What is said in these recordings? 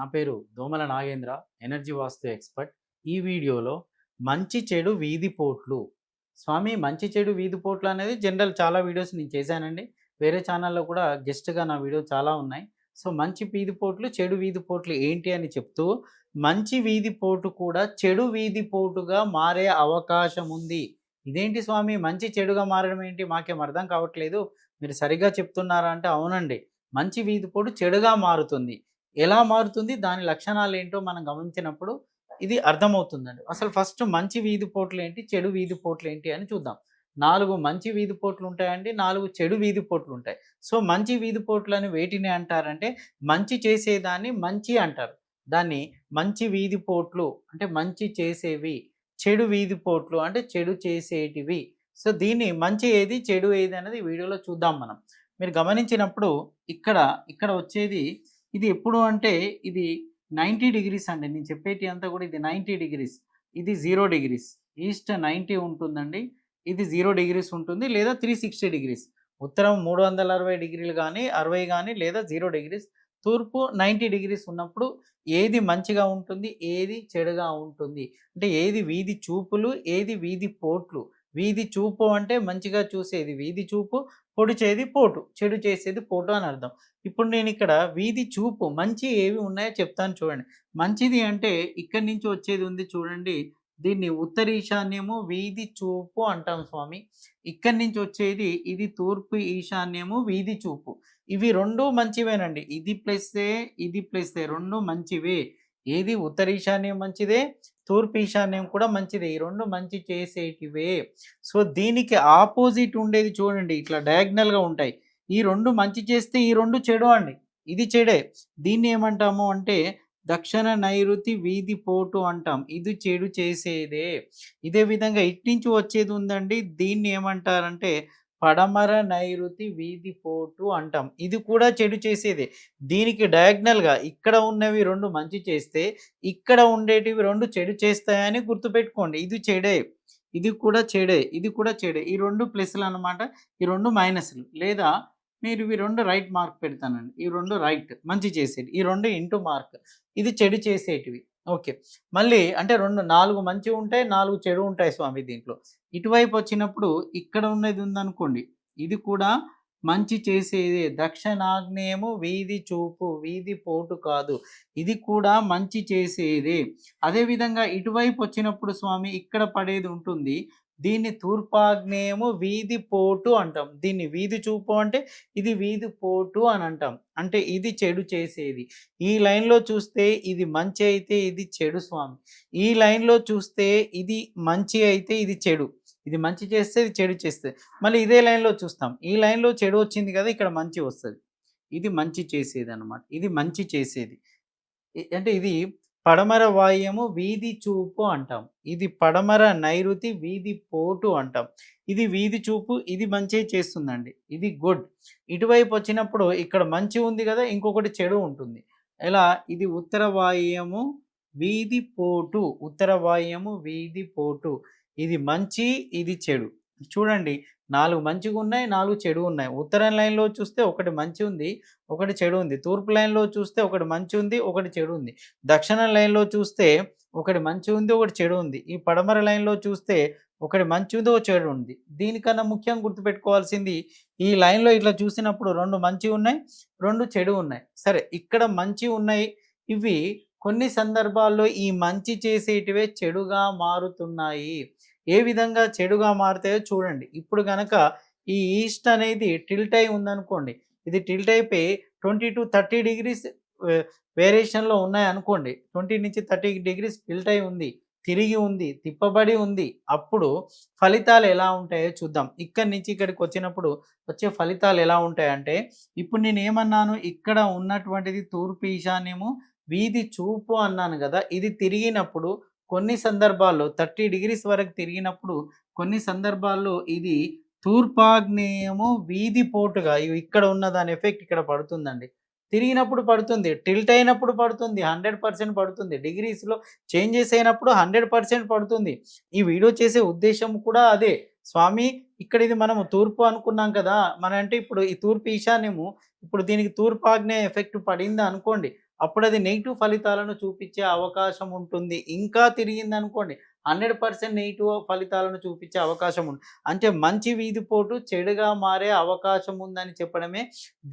నా పేరు దోమల నాగేంద్ర ఎనర్జీ వాస్తు ఎక్స్పర్ట్. ఈ వీడియోలో మంచి చెడు వీధి పోట్లు. స్వామి మంచి చెడు వీధి పోట్లు అనేది జనరల్ చాలా వీడియోస్ నేను చేశానండి. వేరే ఛానల్లో కూడా గెస్ట్గా నా వీడియో చాలా ఉన్నాయి. సో మంచి వీధి పోట్లు చెడు వీధి పోట్లు ఏంటి అని చెప్తూ మంచి వీధి పోటు కూడా చెడు వీధి పోటుగా మారే అవకాశం ఉంది. ఇదేంటి స్వామి? మంచి చెడుగా మారడం ఏంటి? మాకేం అర్థం కావట్లేదు. మీరు సరిగా చెప్తున్నారా అంటే అవునండి. మంచి వీధి పోటు చెడుగా మారుతుంది. ఎలా మారుతుంది దాని లక్షణాలు ఏంటో మనం గమనించినప్పుడు ఇది అర్థమవుతుందండి. అసలు ఫస్ట్ మంచి వీధి పోట్లు ఏంటి చెడు వీధి పోట్లు ఏంటి అని చూద్దాం. నాలుగు మంచి వీధి పోట్లు ఉంటాయండి నాలుగు చెడు వీధి పోట్లు ఉంటాయి సో మంచి వీధి పోట్లు అని వేటిని అంటారంటే మంచి చేసేదాన్ని మంచి అంటారు. దాన్ని మంచి వీధి పోట్లు అంటే మంచి చేసేవి చెడు వీధి పోట్లు అంటే చెడు చేసేటివి. సో దీన్ని మంచి ఏది చెడు ఏది అనేది వీడియోలో చూద్దాం మనం. మీరు గమనించినప్పుడు ఇక్కడ ఇక్కడ వచ్చేది ఇది ఎప్పుడు అంటే ఇది నైంటీ డిగ్రీస్ అండి. నేను చెప్పేటి అంతా కూడా ఇది నైంటీ డిగ్రీస్. ఇది జీరో డిగ్రీస్. ఈస్ట్ నైంటీ ఉంటుందండి. ఇది జీరో డిగ్రీస్ ఉంటుంది లేదా త్రీ సిక్స్టీ డిగ్రీస్. ఉత్తరం మూడు వందల అరవై డిగ్రీలు కానీ అరవై కానీ లేదా జీరో డిగ్రీస్. తూర్పు నైంటీ డిగ్రీస్ ఉన్నప్పుడు ఏది మంచిగా ఉంటుంది ఏది చెడుగా ఉంటుంది. అంటే ఏది వీధి చూపులు ఏది వీధి పోట్లు. వీధి చూపు అంటే మంచిగా చూసేది. వీధి చూపు పొడిచేది పోటు చెడు చేసేది పోటు అని అర్థం. ఇప్పుడు నేను ఇక్కడ వీధి చూపు మంచి ఏవి ఉన్నాయో చెప్తాను చూడండి. మంచిది అంటే ఇక్కడి నుంచి వచ్చేది ఉంది చూడండి. దీన్ని ఉత్తర ఈశాన్యము వీధి చూపు అంటాం స్వామి. ఇక్కడి నుంచి వచ్చేది ఇది తూర్పు ఈశాన్యము వీధి చూపు. ఇవి రెండు మంచివేనండి. ఇది ప్లస్సే ఇది ప్లస్సే రెండు మంచివే. ఏది ఉత్తర ఈశాన్యం మంచిదే తూర్పు ఈశాన్యం కూడా మంచిదే. ఈ రెండు మంచి చేసేటివే. సో దీనికి ఆపోజిట్ ఉండేది చూడండి. ఇట్లా డయాగ్నల్గా ఉంటాయి. ఈ రెండు మంచి చేస్తే ఈ రెండు చెడు అండి. ఇది చెడే. దీన్ని ఏమంటాము అంటే దక్షిణ నైరుతి వీధి పోటు అంటాం. ఇది చెడు చేసేదే. ఇదే విధంగా ఇట్నుంచి వచ్చేది ఉందండి. దీన్ని ఏమంటారంటే పడమర నైరుతి వీధి పోటు అంటాం. ఇది కూడా చెడు చేసేదే. దీనికి డయాగ్నల్గా ఇక్కడ ఉన్నవి రెండు మంచి చేస్తే ఇక్కడ ఉండేటివి రెండు చెడు చేస్తాయని గుర్తుపెట్టుకోండి. ఇది చెడే. ఇది కూడా చెడే. ఇది కూడా చెడే. ఈ రెండు ప్లస్లు అనమాట ఈ రెండు మైనస్లు. లేదా మీరు ఇవి రెండు రైట్ మార్క్ పెడతానండి. ఈ రెండు రైట్ మంచి చేసేటి ఈ రెండు ఇంటూ మార్క్ ఇది చెడు చేసేటివి. ఓకే. మళ్ళీ అంటే రెండు నాలుగు మంచి ఉంటాయి నాలుగు చెడు ఉంటాయి స్వామి దీంట్లో. ఇటువైపు వచ్చినప్పుడు ఇక్కడ ఉన్నది ఉందనుకోండి ఇది కూడా మంచి చేసేదే. దక్షిణాగ్నేయము వీధి చూపు వీధి పోటు కాదు. ఇది కూడా మంచి చేసేదే. అదేవిధంగా ఇటువైపు వచ్చినప్పుడు స్వామి ఇక్కడ పడేది ఉంటుంది. దీన్ని తూర్పాగ్నేయము వీధి పోటు అంటాం. దీన్ని వీధి చూపు అంటే ఇది వీధి పోటు అని అంటాం. అంటే ఇది చెడు చేసేది. ఈ లైన్లో చూస్తే ఇది మంచి అయితే ఇది చెడు స్వామి. ఈ లైన్లో చూస్తే ఇది మంచి అయితే ఇది చెడు. ఇది మంచి చేస్తే ఇది చెడు చేస్తే. మళ్ళీ ఇదే లైన్లో చూస్తాం. ఈ లైన్లో చెడు వచ్చింది కదా ఇక్కడ మంచి వస్తుంది. ఇది మంచి చేసేది అనమాట ఇది మంచి చేసేది. అంటే ఇది పడమర వాయము వీధి చూపు అంటాం. ఇది పడమర నైరుతి వీధి పోటు అంటాం. ఇది వీధి చూపు ఇది మంచి చేస్తుందండి. ఇది గుడ్. ఇటువైపు వచ్చినప్పుడు ఇక్కడ మంచి ఉంది కదా ఇంకొకటి చెడు ఉంటుంది. ఎలా? ఇది ఉత్తర వాయము వీధి పోటు ఉత్తర వాయము వీధి పోటు. ఇది మంచి ఇది చెడు. చూడండి నాలుగు మంచిగా ఉన్నాయి నాలుగు చెడు ఉన్నాయి ఉత్తర లైన్లో చూస్తే ఒకటి మంచి ఉంది ఒకటి చెడు ఉంది తూర్పు లైన్లో చూస్తే ఒకటి మంచి ఉంది ఒకటి చెడు ఉంది దక్షిణ లైన్లో చూస్తే ఒకటి మంచి ఉంది ఒకటి చెడు ఉంది ఈ పడమర లైన్లో చూస్తే ఒకటి మంచి ఉంది ఒక చెడు ఉంది దీనికన్నా ముఖ్యంగా గుర్తుపెట్టుకోవాల్సింది ఈ లైన్లో ఇట్లా చూసినప్పుడు రెండు మంచి ఉన్నాయి రెండు చెడు ఉన్నాయి సరే ఇక్కడ మంచి ఉన్నాయి ఇవి కొన్ని సందర్భాల్లో ఈ మంచి చేసేటివే చెడుగా మారుతున్నాయి. ఏ విధంగా చెడుగా మారుతాయో చూడండి. ఇప్పుడు కనుక ఈ ఈస్ట్ అనేది టిల్ట్ అయి ఉందనుకోండి ఇది టిల్ట్ అయిపోయి ట్వంటీ టు థర్టీ డిగ్రీస్ వేరియేషన్లో ఉన్నాయి అనుకోండి ట్వంటీ నుంచి థర్టీ డిగ్రీస్ టిల్ట్ అయి ఉంది తిరిగి ఉంది తిప్పబడి ఉంది అప్పుడు ఫలితాలు ఎలా ఉంటాయో చూద్దాం. ఇక్కడి నుంచి ఇక్కడికి వచ్చినప్పుడు వచ్చే ఫలితాలు ఎలా ఉంటాయంటే ఇప్పుడు నేను ఏమన్నాను ఇక్కడ ఉన్నటువంటిది తూర్పు ఈశాన్యము వీధి చూపు అన్నాను కదా ఇది తిరిగినప్పుడు కొన్ని సందర్భాల్లో థర్టీ డిగ్రీస్ వరకు తిరిగినప్పుడు కొన్ని సందర్భాల్లో ఇది తూర్పాగ్నేయము వీధి పోటుగా ఇక్కడ ఉన్న దాని ఎఫెక్ట్ ఇక్కడ పడుతుందండి. తిరిగినప్పుడు పడుతుంది టిల్ట్ అయినప్పుడు పడుతుంది హండ్రెడ్ పర్సెంట్ పడుతుంది. డిగ్రీస్లో చేంజెస్ అయినప్పుడు హండ్రెడ్ పర్సెంట్ పడుతుంది. ఈ వీడియో చేసే ఉద్దేశం కూడా అదే. స్వామి ఇక్కడ ఇది మనము తూర్పు అనుకున్నాం కదా మన అంటే ఇప్పుడు ఈ తూర్పు ఈశాన్యము ఇప్పుడు దీనికి తూర్పు ఆగ్నేయ ఎఫెక్ట్ పడిందా అనుకోండి అప్పుడు అది నెగిటివ్ ఫలితాలను చూపించే అవకాశం ఉంటుంది. ఇంకా తిరిగింది అనుకోండి హండ్రెడ్ పర్సెంట్ నెగిటివ్ ఫలితాలను చూపించే అవకాశం ఉంది అంటే మంచి వీధిపోటు చెడుగా మారే అవకాశం ఉందని చెప్పడమే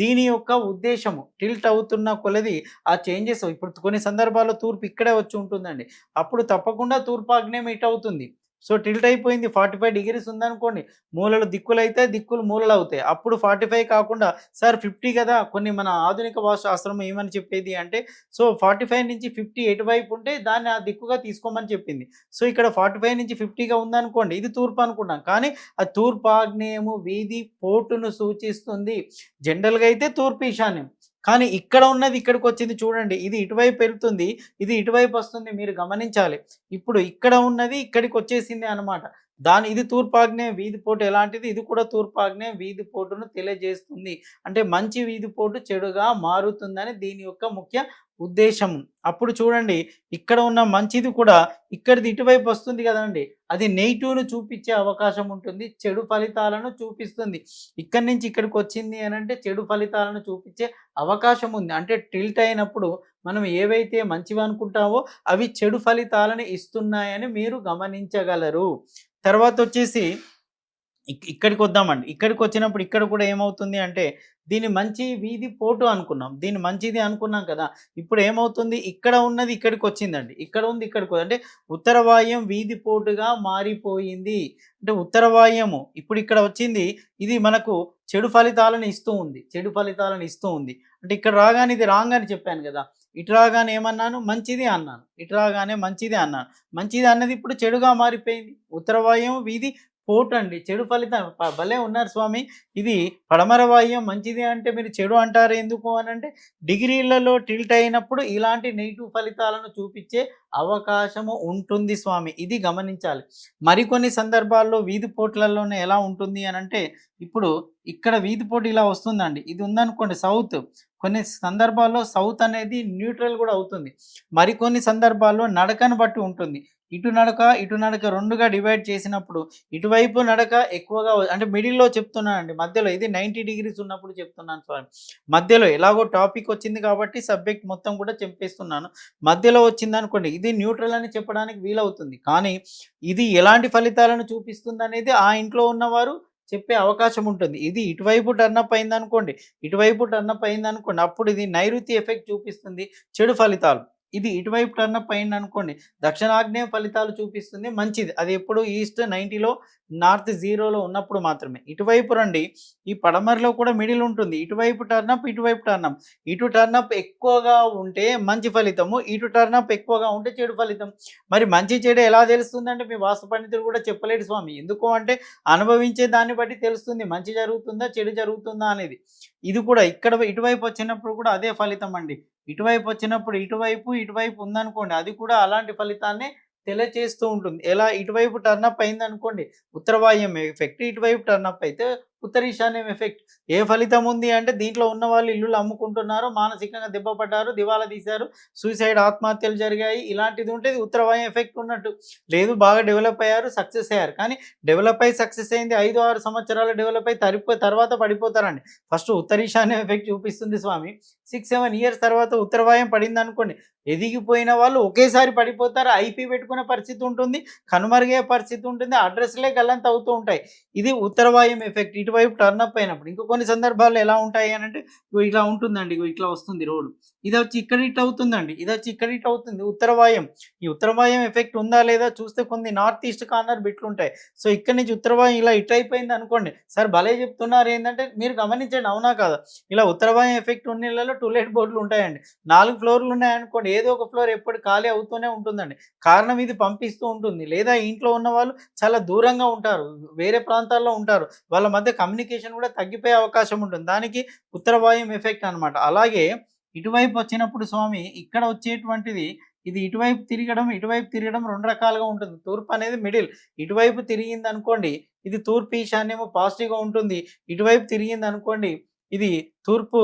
దీని యొక్క ఉద్దేశము. టిల్ట్ అవుతున్న కొలది ఆ చేంజెస్ ఇప్పుడు కొన్ని సందర్భాల్లో తూర్పు ఇక్కడే వచ్చి ఉంటుందండి. అప్పుడు తప్పకుండా తూర్పు ఆగ్నేయం ఇట్ అవుతుంది. సో టిల్ట్ అయిపోయింది ఫార్టీ ఫైవ్ డిగ్రీస్ ఉందనుకోండి మూలలు దిక్కులు అయితే దిక్కులు మూలలు అవుతాయి అప్పుడు ఫార్టీ ఫైవ్ కాకుండా సార్ ఫిఫ్టీ కదా కొన్ని మన ఆధునిక భాష శాస్త్రం ఏమని చెప్పేది? అంటే సో ఫార్టీ ఫైవ్ నుంచి ఫిఫ్టీ ఎటువైపు ఉంటే దాన్ని ఆ దిక్కుగా తీసుకోమని చెప్పింది. సో ఇక్కడ ఫార్టీ ఫైవ్ నుంచి ఫిఫ్టీగా ఉందనుకోండి ఇది తూర్పు అనుకున్నాం కానీ ఆ తూర్పు ఆగ్నేయము వీధి పోటును సూచిస్తుంది. జనరల్గా అయితే తూర్పు ఈశాన్యం. కానీ ఇక్కడ ఉన్నది ఇక్కడికి వచ్చింది చూడండి ఇది ఇటువైపు వెళ్తుంది ఇది ఇటువైపు వస్తుంది మీరు గమనించాలి. ఇప్పుడు ఇక్కడ ఉన్నది ఇక్కడికి వచ్చేసింది అనమాట దాని ఇది తూర్పాగ్నే వీధి పోటు ఎలాంటిది? ఇది కూడా తూర్పాగ్నే వీధి పోటును తెలియజేస్తుంది. అంటే మంచి వీధి పోటు చెడుగా మారుతుందని దీని యొక్క ముఖ్య ఉద్దేశం. అప్పుడు చూడండి ఇక్కడ ఉన్న మంచిది కూడా ఇక్కడిది ఇటువైపు వస్తుంది కదండి. అది నెగిటివ్ను చూపించే అవకాశం ఉంటుంది చెడు ఫలితాలను చూపిస్తుంది. ఇక్కడి నుంచి ఇక్కడికి వచ్చింది అని అంటే చెడు ఫలితాలను చూపించే అవకాశం ఉంది. అంటే టిల్ట్ అయినప్పుడు మనం ఏవైతే మంచివి అనుకుంటామో అవి చెడు ఫలితాలను ఇస్తున్నాయని మీరు గమనించగలరు. తర్వాత వచ్చేసి ఇక్కడికి వద్దామండి ఇక్కడికి వచ్చినప్పుడు ఇక్కడ కూడా ఏమవుతుంది అంటే దీని మంచి వీధి పోటు అనుకున్నాం. దీని మంచిది అనుకున్నాం కదా. ఇప్పుడు ఏమవుతుంది? ఇక్కడ ఉన్నది ఇక్కడికి వచ్చిందండి ఇక్కడ ఉంది ఇక్కడికి అంటే ఉత్తర వాయుం వీధి పోటుగా మారిపోయింది. అంటే ఉత్తర వాయుము ఇప్పుడు ఇక్కడ వచ్చింది ఇది మనకు చెడు ఫలితాలను ఇస్తూ ఉంది. చెడు ఫలితాలను ఇస్తూ ఉంది. అంటే ఇక్కడ రాగానే ఇది రాంగ్ అని చెప్పాను కదా. ఇటురాగానే ఏమన్నాను? మంచిది అన్నాను. ఇటురాగానే మంచిది అన్నాను. మంచిది అన్నది ఇప్పుడు చెడుగా మారిపోయింది. ఉత్తర వీధి పోటండి. అండి చెడు ఫలితం. భలే ఉన్నారు స్వామి. ఇది పడమర వాయుం మంచిది అంటే మీరు చెడు అంటారు ఎందుకు అని అంటే డిగ్రీలలో టిల్ట్ అయినప్పుడు ఇలాంటి నెగిటివ్ ఫలితాలను చూపించే అవకాశము ఉంటుంది స్వామి. ఇది గమనించాలి. మరికొన్ని సందర్భాల్లో వీధి పోట్లలోనే ఎలా ఉంటుంది అని అంటే ఇప్పుడు ఇక్కడ వీధి పోటు ఇలా వస్తుందండి. ఇది ఉందనుకోండి సౌత్. కొన్ని సందర్భాల్లో సౌత్ అనేది న్యూట్రల్ కూడా అవుతుంది. మరికొన్ని సందర్భాల్లో నడకను బట్టి ఉంటుంది. ఇటు నడక ఇటు నడక రెండుగా డివైడ్ చేసినప్పుడు ఇటువైపు నడక ఎక్కువగా అంటే మిడిల్లో చెప్తున్నానండి. మధ్యలో ఇది నైంటీ డిగ్రీస్ ఉన్నప్పుడు చెప్తున్నాను స్వామి. మధ్యలో ఎలాగో టాపిక్ వచ్చింది కాబట్టి సబ్జెక్ట్ మొత్తం కూడా చెప్పేస్తున్నాను. మధ్యలో వచ్చింది అనుకోండి ఇది న్యూట్రల్ అని చెప్పడానికి వీలవుతుంది. కానీ ఇది ఎలాంటి ఫలితాలను చూపిస్తుంది అనేది ఆ ఇంట్లో ఉన్నవారు చెప్పే అవకాశం ఉంటుంది. ఇది ఇటువైపు టర్నప్ అయింది అనుకోండి ఇటువైపు టర్నప్ అయింది అనుకోండి అప్పుడు ఇది నైరుతి ఎఫెక్ట్ చూపిస్తుంది చెడు ఫలితాలు. ఇది ఇటువైపు టర్నప్ అయింది అనుకోండి దక్షిణాగ్నేయ ఫలితాలు చూపిస్తుంది మంచిది. అది ఎప్పుడు ఈస్ట్ నైంటీలో నార్త్ జీరోలో ఉన్నప్పుడు మాత్రమే. ఇటువైపు రండి ఈ పడమరలో కూడా మిడిల్ ఉంటుంది. ఇటువైపు టర్నప్ ఇటువైపు టర్నప్ ఇటు టర్నప్ ఎక్కువగా ఉంటే మంచి ఫలితము ఇటు టర్నప్ ఎక్కువగా ఉంటే చెడు ఫలితం. మరి మంచి చెడు ఎలా తెలుస్తుందంటే మీ వాస్తు పండితులు కూడా చెప్పలేడు స్వామి. ఎందుకు అంటే అనుభవించే దాన్ని బట్టి తెలుస్తుంది. మంచి జరుగుతుందా చెడు జరుగుతుందా అనేది. ఇది కూడా ఇక్కడ ఇటువైపు వచ్చినప్పుడు కూడా అదే ఫలితం అండి. ఇటువైపు వచ్చినప్పుడు ఇటువైపు ఇటువైపు ఉందనుకోండి అది కూడా అలాంటి ఫలితాన్ని తెలియచేస్తూ ఉంటుంది. ఎలా? ఇటువైపు టర్నప్ అయింది అనుకోండి ఉత్తరవాయం ఎఫెక్ట్ ఇటువైపు టర్నప్ అయితే ఉత్తర ఈశాన్యం ఎఫెక్ట్ ఏ ఫలితం ఉంది అంటే దీంట్లో ఉన్న వాళ్ళు ఇల్లులు అమ్ముకుంటున్నారు మానసికంగా దెబ్బపడ్డారు దివాలా తీశారు సూసైడ్ ఆత్మహత్యలు జరిగాయి ఇలాంటిది ఉంటే ఉత్తర ఎఫెక్ట్ ఉన్నట్టు. లేదు బాగా డెవలప్ అయ్యారు సక్సెస్ అయ్యారు. కానీ డెవలప్ అయ్యి సక్సెస్ అయింది ఐదు ఆరు సంవత్సరాలు డెవలప్ అయ్యి తరిపో తర్వాత పడిపోతారండి. ఫస్ట్ ఉత్తర ఈశాన్యం ఎఫెక్ట్ చూపిస్తుంది స్వామి. సిక్స్ సెవెన్ ఇయర్స్ తర్వాత ఉత్తరవాయం పడింది అనుకోండి ఎదిగిపోయిన వాళ్ళు ఒకేసారి పడిపోతారు ఐపీ పెట్టుకునే పరిస్థితి ఉంటుంది కనుమరుగే పరిస్థితి ఉంటుంది అడ్రస్లే గల్లంత అవుతూ ఉంటాయి. ఇది ఉత్తరవాయం ఎఫెక్ట్ ఇటువైపు టర్న్ అప్ అయినప్పుడు ఇంకా కొన్ని సందర్భాల్లో ఎలా ఉంటాయి అని అంటే ఇగో ఇట్లా ఉంటుందండి ఇగో ఇట్లా వస్తుంది రోడ్. ఇది వచ్చి ఇక్కడ ఇట్ అవుతుందండి ఇది వచ్చి ఇక్కడ ఇట్ అవుతుంది. ఉత్తరవాయం ఈ ఉత్తరవాయం ఎఫెక్ట్ ఉందా లేదా చూస్తే కొన్ని నార్త్ ఈస్ట్ కార్నర్ బిట్లు ఉంటాయి. సో ఇక్కడ నుంచి ఉత్తరవాయం ఇలా ఇట్ అయిపోయింది అనుకోండి సార్ భలే చెప్తున్నారు ఏంటంటే మీరు గమనించండి అవునా కాదా? ఇలా ఉత్తరవాయం ఎఫెక్ట్ ఉన్న ఇళ్ళలో టూలెట్ బోర్డులు ఉంటాయండి. నాలుగు ఫ్లోర్లు ఉన్నాయనుకోండి ఏదో ఒక ఫ్లోర్ ఎప్పుడు ఖాళీ అవుతూనే ఉంటుందండి. కారణం ఇది పంపిస్తూ ఉంటుంది. లేదా ఇంట్లో ఉన్న వాళ్ళు చాలా దూరంగా ఉంటారు వేరే ప్రాంతాల్లో ఉంటారు. వాళ్ళ మధ్య కమ్యూనికేషన్ కూడా తగ్గిపోయే అవకాశం ఉంటుంది. దానికి ఉత్తరవాయం ఎఫెక్ట్ అన్నమాట. అలాగే ఇటువైపు వచ్చినప్పుడు స్వామి ఇక్కడ వచ్చేటువంటిది ఇది ఇటువైపు తిరగడం ఇటువైపు తిరగడం రెండు రకాలుగా ఉంటుంది. తూర్పు అనేది మిడిల్ ఇటువైపు తిరిగింది అనుకోండి ఇది తూర్పు ఈశాన్యము పాజిటివ్గా ఉంటుంది. ఇటువైపు తిరిగింది అనుకోండి ఇది తూర్పు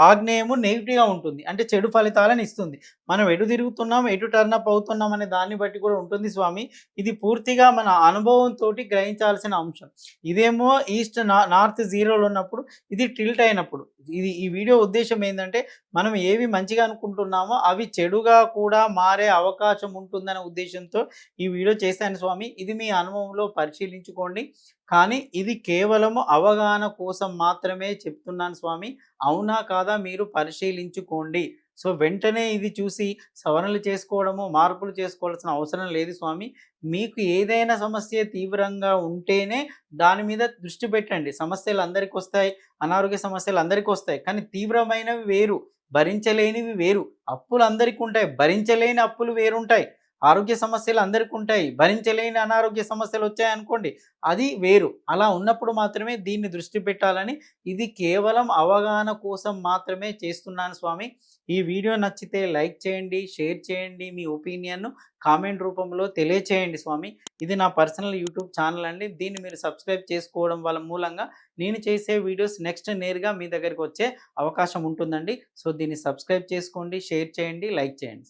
ఆగ్నేయము నెగిటివ్గా ఉంటుంది. అంటే చెడు ఫలితాలను ఇస్తుంది. మనం ఎటు తిరుగుతున్నాం ఎటు టర్నప్ అవుతున్నాం అనే దాన్ని బట్టి కూడా ఉంటుంది స్వామి. ఇది పూర్తిగా మన అనుభవంతో గ్రహించాల్సిన అంశం. ఇదేమో ఈస్ట్ నా నార్త్ జీరోలో ఉన్నప్పుడు ఇది టిల్ట్ అయినప్పుడు. ఇది ఈ వీడియో ఉద్దేశం ఏంటంటే మనం ఏవి మంచిగా అనుకుంటున్నామో అవి చెడుగా కూడా మారే అవకాశం ఉంటుందనే ఉద్దేశంతో ఈ వీడియో చేశాను స్వామి. ఇది మీ అనుభవంలో పరిశీలించుకోండి. కానీ ఇది కేవలము అవగాహన కోసం మాత్రమే చెప్తున్నాను స్వామి. అవునా కాదా మీరు పరిశీలించుకోండి. సో వెంటనే ఇది చూసి సవరణలు చేసుకోవడము మార్పులు చేసుకోవాల్సిన అవసరం లేదు స్వామి. మీకు ఏదైనా సమస్య తీవ్రంగా ఉంటేనే దాని మీద దృష్టి పెట్టండి. సమస్యలు అందరికి వస్తాయి అనారోగ్య సమస్యలు అందరికీ వస్తాయి కానీ తీవ్రమైనవి వేరు భరించలేనివి వేరు. అప్పులు అందరికీ ఉంటాయి భరించలేని అప్పులు వేరుంటాయి. ఆరోగ్య సమస్యలు అందరికీ ఉంటాయి. భరించలేని అనారోగ్య సమస్యలు వచ్చాయనుకోండి అది వేరు. అలా ఉన్నప్పుడు మాత్రమే దీన్ని దృష్టి పెట్టాలని ఇది కేవలం అవగాహన కోసం మాత్రమే చేస్తున్నాను స్వామి. ఈ వీడియో నచ్చితే లైక్ చేయండి షేర్ చేయండి మీ ఒపీనియన్ను కామెంట్ రూపంలో తెలియచేయండి స్వామి. ఇది నా పర్సనల్ యూట్యూబ్ ఛానల్ అండి. దీన్ని మీరు సబ్స్క్రైబ్ చేసుకోవడం వల్ల మూలంగా నేను చేసే వీడియోస్ నెక్స్ట్ నేరుగా మీ దగ్గరికి వచ్చే అవకాశం ఉంటుందండి. సో దీన్ని సబ్స్క్రైబ్ చేసుకోండి షేర్ చేయండి లైక్ చేయండి.